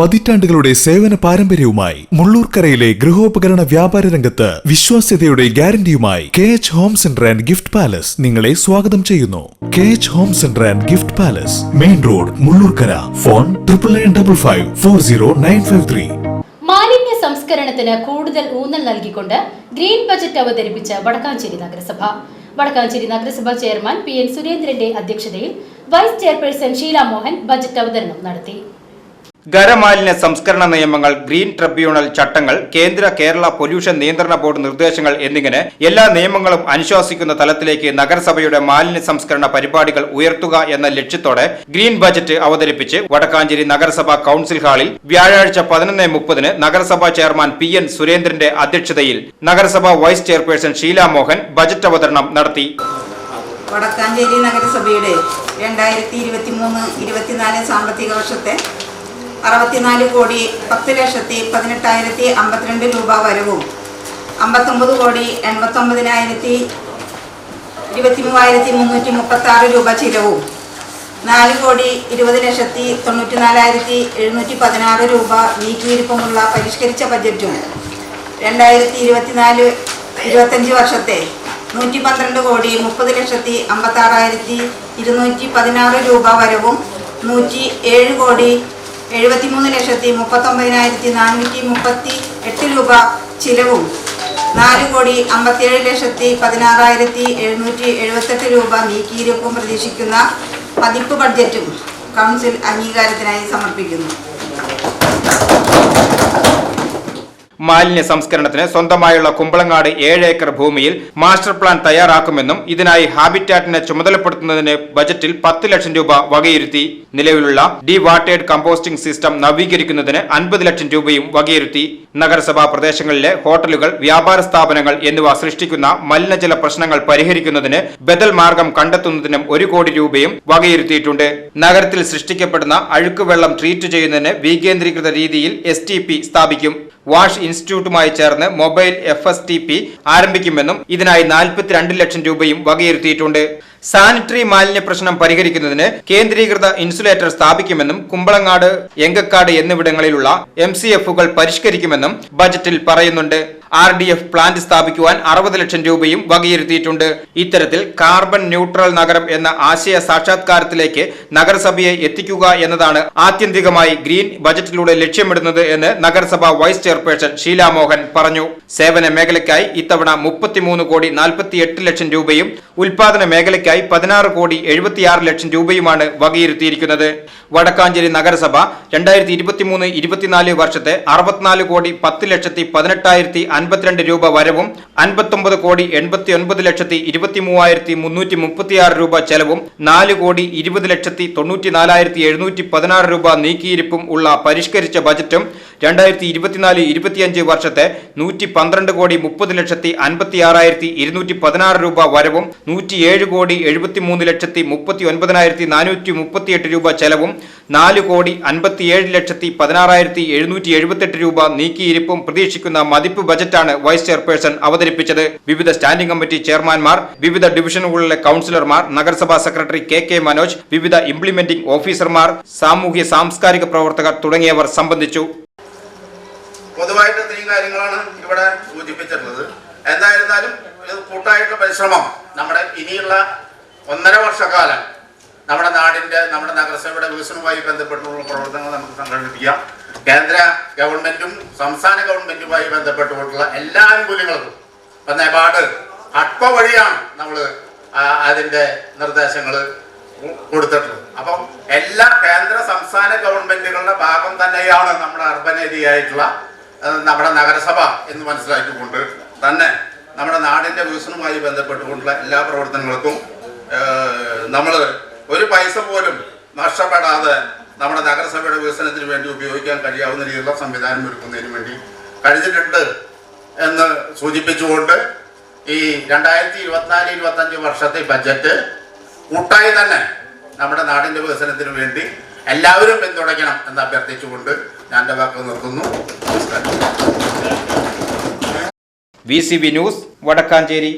പതിറ്റാണ്ടുകളുടെ സേവന പാരമ്പര്യവുമായി മുള്ളൂർക്കരയിലെ ഗൃഹോപകരണ വ്യാപാര രംഗത്ത് വിശ്വാസ്യതയുടെ ഗ്യാരണ്ടിയുമായി K H home centre and gift palace നിങ്ങളെ സ്വാഗതം ചെയ്യുന്നു. K H home centre and gift palace main road Mullurkara. Phone triple nine double five four zero nine five three മാലിന്യ സംസ്കരണത്തിന് കൂടുതൽ ഊന്നൽ നൽകിക്കൊണ്ട് ഗ്രീൻ ബജറ്റ് അവതരിപ്പിച്ച വടക്കാഞ്ചേരി നഗരസഭ. വടക്കാഞ്ചേരി നഗരസഭ ചെയർമാൻ പി എൻ സുരേന്ദ്രന്റെ അധ്യക്ഷതയിൽ vice chairperson Sheela Mohan budget അവതരണം നടത്തി. ഖരമാലിന്യ സംസ്കരണ നിയമങ്ങൾ ഗ്രീൻ ട്രിബ്യൂണൽ ചട്ടങ്ങൾ കേന്ദ്ര കേരള പൊല്യൂഷൻ നിയന്ത്രണ ബോർഡ് നിർദ്ദേശങ്ങൾ എന്നിങ്ങനെ എല്ലാ നിയമങ്ങളും അനുശാസിക്കുന്ന തലത്തിലേക്ക് നഗരസഭയുടെ മാലിന്യ സംസ്കരണ പരിപാടികൾ ഉയർത്തുക എന്ന ലക്ഷ്യത്തോടെ ഗ്രീൻ ബജറ്റ് അവതരിപ്പിച്ച് വടക്കാഞ്ചേരി നഗരസഭാ കൌൺസിൽ ഹാളിൽ വ്യാഴാഴ്ച പതിനൊന്ന് മുപ്പതിന് നഗരസഭാ ചെയർമാൻ പി എൻ സുരേന്ദ്രന്റെ അധ്യക്ഷതയിൽ നഗരസഭാ vice chairperson Sheela Mohan budget അവതരണം നടത്തി. വടക്കാഞ്ചേരി നഗരസഭയുടെ രണ്ടായിരത്തി ഇരുപത്തി മൂന്ന് ഇരുപത്തിനാല് സാമ്പത്തിക വർഷത്തെ അറുപത്തിനാല് കോടി പത്ത് ലക്ഷത്തി പതിനെട്ടായിരത്തി അമ്പത്തിരണ്ട് രൂപ വരവും. അമ്പത്തൊമ്പത് കോടി എൺപത്തൊമ്പതിനായിരത്തി ഇരുപത്തി മൂവായിരത്തി മുന്നൂറ്റി മുപ്പത്തി ആറ് രൂപ ചിലവും. നാല് കോടി ഇരുപത് ലക്ഷത്തി തൊണ്ണൂറ്റി നാലായിരത്തി എഴുന്നൂറ്റി പതിനാറ് രൂപ വീട്ടിലിരിപ്പമുള്ള പരിഷ്കരിച്ച ബജറ്റും രണ്ടായിരത്തി ഇരുപത്തിനാല് ഇരുപത്തഞ്ച് വർഷത്തെ നൂറ്റി പന്ത്രണ്ട് കോടി മുപ്പത് ലക്ഷത്തി അമ്പത്താറായിരത്തി ഇരുന്നൂറ്റി പതിനാറ് രൂപ വരവും നൂറ്റി ഏഴ് കോടി എഴുപത്തിമൂന്ന് ലക്ഷത്തി മുപ്പത്തൊമ്പതിനായിരത്തി നാനൂറ്റി മുപ്പത്തി എട്ട് രൂപ ചിലവും. നാല് കോടി അമ്പത്തിയേഴ് ലക്ഷത്തി പതിനാറായിരത്തി എഴുന്നൂറ്റി എഴുപത്തെട്ട് രൂപ നീക്കിയിരിപ്പും പ്രതീക്ഷിക്കുന്ന പതിപ്പ് ബഡ്ജറ്റും കൗൺസിൽ അംഗീകാരത്തിനായി സമർപ്പിക്കുന്നു. മാലിന്യ സംസ്കരണത്തിന് സ്വന്തമായുള്ള കുമ്പളങ്ങാട് ഏഴ് ഏക്കർ ഭൂമിയിൽ മാസ്റ്റർ പ്ലാൻ തയ്യാറാക്കുമെന്നും ഇതിനായി ഹാബിറ്റാറ്റിനെ ചുമതലപ്പെടുത്തുന്നതിന് ബജറ്റിൽ പത്ത് ലക്ഷം രൂപ വകയിരുത്തി. നിലവിലുള്ള ഡി വാട്ടേഡ് കമ്പോസ്റ്റിംഗ് സിസ്റ്റം നവീകരിക്കുന്നതിന് അൻപത് ലക്ഷം രൂപയും വകയിരുത്തി. നഗരസഭാ പ്രദേശങ്ങളിലെ ഹോട്ടലുകൾ വ്യാപാര സ്ഥാപനങ്ങൾ എന്നിവ സൃഷ്ടിക്കുന്ന മലിനജല പ്രശ്നങ്ങൾ പരിഹരിക്കുന്നതിന് ബദൽ മാർഗം കണ്ടെത്തുന്നതിനും ഒരു കോടി രൂപയും വകയിരുത്തിയിട്ടുണ്ട്. നഗരത്തിൽ സൃഷ്ടിക്കപ്പെടുന്ന അഴുക്കുവെള്ളം ട്രീറ്റ് ചെയ്യുന്നതിന് വികേന്ദ്രീകൃത രീതിയിൽ എസ് സ്ഥാപിക്കും. വാഷ് ഇൻസ്റ്റിറ്റ്യൂട്ടുമായി ചേർന്ന് മൊബൈൽ എഫ് ആരംഭിക്കുമെന്നും ഇതിനായി നാൽപ്പത്തിരണ്ട് ലക്ഷം രൂപയും വകയിരുത്തിയിട്ടുണ്ട്. സാനിറ്ററി മാലിന്യ പ്രശ്നം പരിഹരിക്കുന്നതിന് കേന്ദ്രീകൃത ഇൻസുലേറ്റർ സ്ഥാപിക്കുമെന്നും കുമ്പളങ്ങാട് എങ്കക്കാട് എന്നിവിടങ്ങളിലുള്ള എം സി എഫുകൾ പരിഷ്കരിക്കുമെന്നും ബജറ്റിൽ പറയുന്നുണ്ട്. ആർ ഡി എഫ് പ്ലാന്റ് സ്ഥാപിക്കുവാൻ അറുപത് ലക്ഷം രൂപയും വകയിരുത്തിയിട്ടുണ്ട്. ഇത്തരത്തിൽ കാർബൺ ന്യൂട്രൽ നഗരം എന്ന ആശയ സാക്ഷാത്കാരത്തിലേക്ക് നഗരസഭയെ എത്തിക്കുക എന്നതാണ് ആത്യന്തികമായി ഗ്രീൻ ബജറ്റിലൂടെ ലക്ഷ്യമിടുന്നത് എന്ന് നഗരസഭ വൈസ് ചെയർപേഴ്സൺ ഷീലാമോഹൻ പറഞ്ഞു. സേവന മേഖലയ്ക്കായി ഇത്തവണ മുപ്പത്തിമൂന്ന് കോടി നാൽപ്പത്തി എട്ട് ലക്ഷം രൂപയും ഉൽപാദന മേഖലയ്ക്കായി പതിനാറ് കോടി എഴുപത്തിയാറ് ലക്ഷം രൂപയുമാണ് വകയിരുത്തിയിരിക്കുന്നത്. വടക്കാഞ്ചേരി നഗരസഭ രണ്ടായിരത്തി ഇരുപത്തിമൂന്ന് ഇരുപത്തിനാല് വർഷത്തെ അറുപത്തിനാല് കോടി പത്ത് ലക്ഷത്തി പതിനെട്ടായിരത്തി അൻപത്തിരണ്ട് രൂപ വരവും അൻപത്തൊമ്പത് കോടി എൺപത്തി ഒൻപത് ലക്ഷത്തി ഇരുപത്തി മൂവായിരത്തി മുന്നൂറ്റി മുപ്പത്തിയാറ് രൂപ ചെലവും നാല് കോടി ഇരുപത് ലക്ഷത്തി തൊണ്ണൂറ്റി നാലായിരത്തി എഴുന്നൂറ്റി പതിനാറ് രൂപ നീക്കിയിരിപ്പും ഉള്ള പരിഷ്കരിച്ച ബജറ്റും രണ്ടായിരത്തി ഇരുപത്തിനാല് ഇരുപത്തിയഞ്ച് വർഷത്തെ നൂറ്റി പന്ത്രണ്ട് കോടി മുപ്പത് ലക്ഷത്തി അൻപത്തി ആറായിരത്തി ഇരുന്നൂറ്റി പതിനാറ് രൂപ വരവും നൂറ്റിയേഴ് കോടി എഴുപത്തിമൂന്ന് ലക്ഷത്തി മുപ്പത്തി ഒൻപതിനായിരത്തി നാനൂറ്റി മുപ്പത്തിയെട്ട് രൂപ ചെലവും നാല് കോടി അൻപത്തിയേഴ് ലക്ഷത്തി പതിനാറായിരത്തി എഴുന്നൂറ്റി എഴുപത്തെട്ട് രൂപ നീക്കിയിരിപ്പും പ്രതീക്ഷിക്കുന്ന മതിപ്പ് ബജറ്റാണ് വൈസ് ചെയർപേഴ്സൺ അവതരിപ്പിച്ചത്. വിവിധ സ്റ്റാൻഡിംഗ് കമ്മിറ്റി ചെയർമാൻമാർ വിവിധ ഡിവിഷനുകളിലെ കൌൺസിലർമാർ നഗരസഭാ സെക്രട്ടറി കെ കെ മനോജ് വിവിധ ഇംപ്ലിമെന്റിംഗ് ഓഫീസർമാർ സാമൂഹ്യ സാംസ്കാരിക പ്രവർത്തകർ തുടങ്ങിയവർ സംബന്ധിച്ചു. പൊതുവായിട്ട് ഇത്രയും കാര്യങ്ങളാണ് ഇവിടെ സൂചിപ്പിച്ചിട്ടുള്ളത്. എന്തായിരുന്നാലും ഇത് കൂട്ടായിട്ടുള്ള പരിശ്രമം നമ്മുടെ ഇനിയുള്ള ഒന്നര വർഷക്കാലം നമ്മുടെ നാടിന്റെ നമ്മുടെ നഗരസഭയുടെ വികസനവുമായി ബന്ധപ്പെട്ടുള്ള പ്രവർത്തനങ്ങൾ നമുക്ക് സംഘടിപ്പിക്കാം. കേന്ദ്ര ഗവൺമെന്റും സംസ്ഥാന ഗവൺമെന്റുമായി ബന്ധപ്പെട്ടുകൊണ്ടുള്ള എല്ലാ ആനുകൂല്യങ്ങൾക്കും ഇപ്പൊ നേപാട് അട്പ വഴിയാണ് നമ്മൾ അതിന്റെ നിർദ്ദേശങ്ങൾ കൊടുത്തിട്ടുള്ളത്. അപ്പം എല്ലാ കേന്ദ്ര സംസ്ഥാന ഗവൺമെന്റുകളുടെ ഭാഗം തന്നെയാണ് നമ്മുടെ അർബൻ ഏരിയ ആയിട്ടുള്ള നമ്മുടെ നഗരസഭ എന്ന് മനസ്സിലാക്കിക്കൊണ്ട് തന്നെ നമ്മുടെ നാടിന്റെ വികസനവുമായി ബന്ധപ്പെട്ടുകൊണ്ടുള്ള എല്ലാ പ്രവർത്തനങ്ങൾക്കും നമ്മൾ ഒരു പൈസ പോലും നഷ്ടപ്പെടാതെ നമ്മുടെ നഗരസഭയുടെ വികസനത്തിന് വേണ്ടി ഉപയോഗിക്കാൻ കഴിയാവുന്ന രീതിയിലുള്ള സംവിധാനം ഒരുക്കുന്നതിന് വേണ്ടി കഴിഞ്ഞിട്ടുണ്ട് എന്ന് സൂചിപ്പിച്ചുകൊണ്ട് ഈ രണ്ടായിരത്തി ഇരുപത്തിനാല് ഇരുപത്തഞ്ച് വർഷത്തെ ബജറ്റ് കൂട്ടായി തന്നെ നമ്മുടെ നാടിന്റെ വികസനത്തിന് വേണ്ടി എല്ലാവരും പിന്തുണയ്ക്കണം എന്ന് അഭ്യർത്ഥിച്ചുകൊണ്ട് ഞാൻ എന്റെ വാക്ക് നിർത്തുന്നു. V C B news Vadakkanchery.